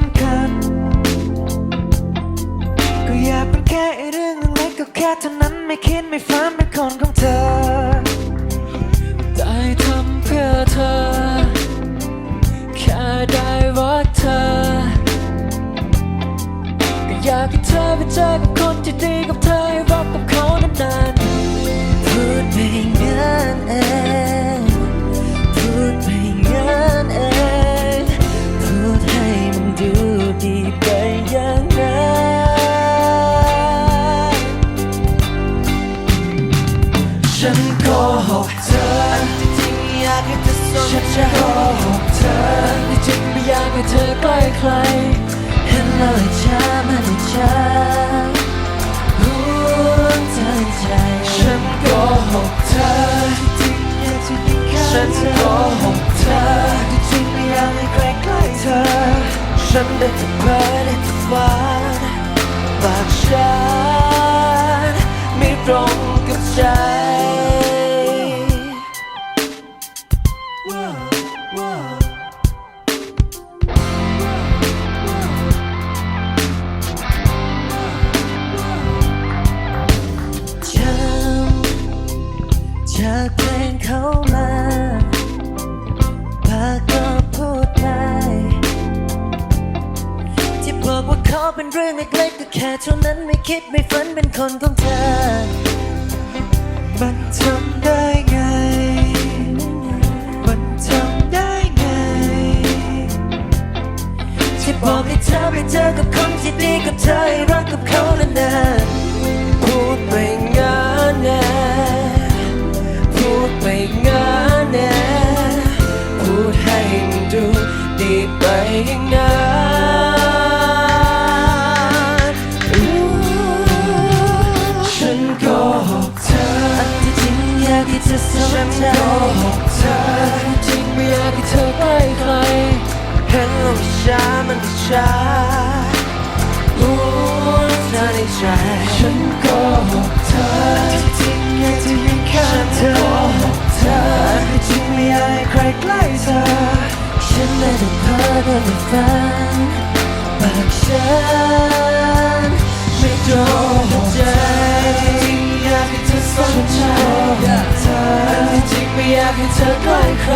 ำคัญ ก็อยากเป็นแค่เรื่องเล็กก็แค่เท่านั้นไม่คิดไม่ฝันเป็นคนของเธอ ได้ทำเพื่อเธอ แค่ได้รักเธอ ก็อยากให้เธอไปเจอกับคนที่ดีกับเธอ ฉันโกหกเธอที่จริงอยากให้เธอสนฉันจะโกหกเธอที่จริงไม่อยากให้เธอใกล้ใคร เห็นเลยช้ามันช้าหัวใจใจ ฉันโกหกเธอที่จริงอยากจะยิงข้าฉันโกหกเธอที่จริงไม่อยากให้ใครใกล้เธอ ฉันได้แต่เพ้อได้แต่ฝันปากฉันไม่ตรงกับใจ จากเพลงเขามาปากก็พูดไปที่บอกว่าเขาเป็นเรื่องเล็กๆก็แค่เท่านั้นไม่คิดไม่ฝันเป็นคนของเธอ มันทำได้ไง มันทำได้ไง ที่บอกให้เธอไปเจอกับคนที่ดีกับเธอให้รักกับเขานานๆพูด อย่างนั้นฉันโกหกเธออันที่จริงอยากให้เธอสนใจฉันโกหกเธอ ฝันปากฉันไม่โกหกใจที่จริงอยากให้เธอสนใจเธอที่จริงไม่อยากให้เธอใกล้ใคร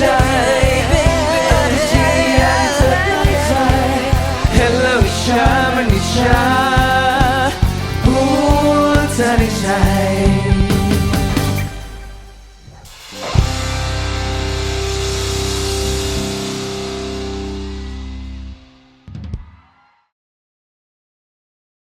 ใจเป็นที่ยันจะได้ใจเห็นแล้วอิจฉามันอิจฉาหัวใจในใ